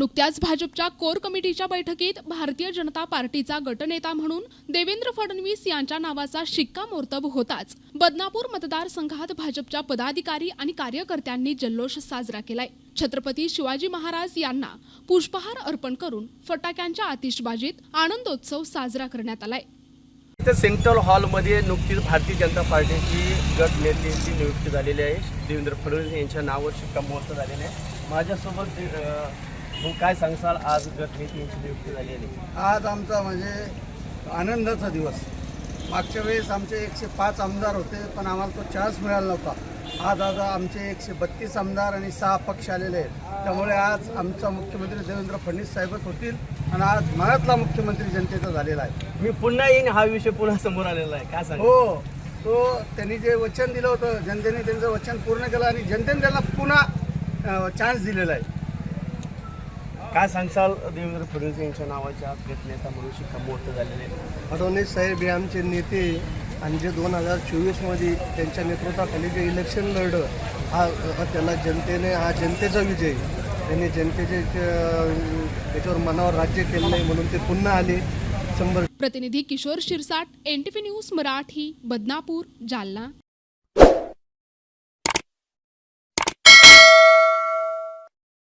नुकत्याच भाजपच्या कोर कमिटीच्या बैठकीत भारतीय जनता पार्टीचा गटनेता म्हणून देवेंद्र फडणवीस यांच्या नावाचा शिक्कामोर्तब होताच. बदनापूर मतदारसंघात भाजपच्या पदाधिकारी आणि कार्यकर्त्यांनी जल्लोष साजरा केलाय. छत्रपती शिवाजी महाराज यांना पुष्पहार अर्पण करून फटाक्यांच्या आतिषबाजीत आनंदोत्सव साजरा करण्यात आलाय. इथं सेंट्रल हॉलमध्ये नुकतीच भारतीय जनता पार्टीची गट नेत्यांची नियुक्ती झालेली आहे. देवेंद्र फडणवीस यांच्या नावावर शिक्कामोर्तब झालेले आहे. माझ्यासोबत काय सांगसाल आज गट नेत्यांची नियुक्ती झालेली आहे? आज आमचा म्हणजे आनंदाचा दिवस. मागच्या वेळेस आमचे एकशे पाच आमदार होते पण आम्हाला तो चान्स मिळाला नव्हता. आज आज आमचे एकशे बत्तीस आमदार आणि सहा पक्ष आलेले आहेत. त्यामुळे आज आमचा मुख्यमंत्री देवेंद्र फडणवीस साहेबच होतील आणि आज मनातला मुख्यमंत्री जनतेचा झालेला आहे. मी पुन्हा येईन हा विषय पुन्हा समोर आलेला आहे. काय सांग हो तो त्यांनी जे वचन दिलं होतं जनतेने त्यांचं वचन पूर्ण केलं आणि जनतेने त्यांना पुन्हा चान्स दिलेला आहे. काय सांगसाल देवेंद्र फडणवीस यांच्या नावाचे आज गट नेता म्हणून शिक्कामोर्तब झालेले. आहे फडणवीस साहेब हे आमचे नेते आणि जे दोन हजार चोवीसमध्ये त्यांच्या नेतृत्वाखाली जे इलेक्शन लढलं हा त्याला जनतेने हा जनतेचा विजय. त्यांनी जनतेचे त्याच्यावर मनावर राज्य केलं नाही म्हणून ते पुन्हा आले. शंभर प्रतिनिधी किशोर शिरसाट एनटीव्ही न्यूज मराठी बदनापूर जालना.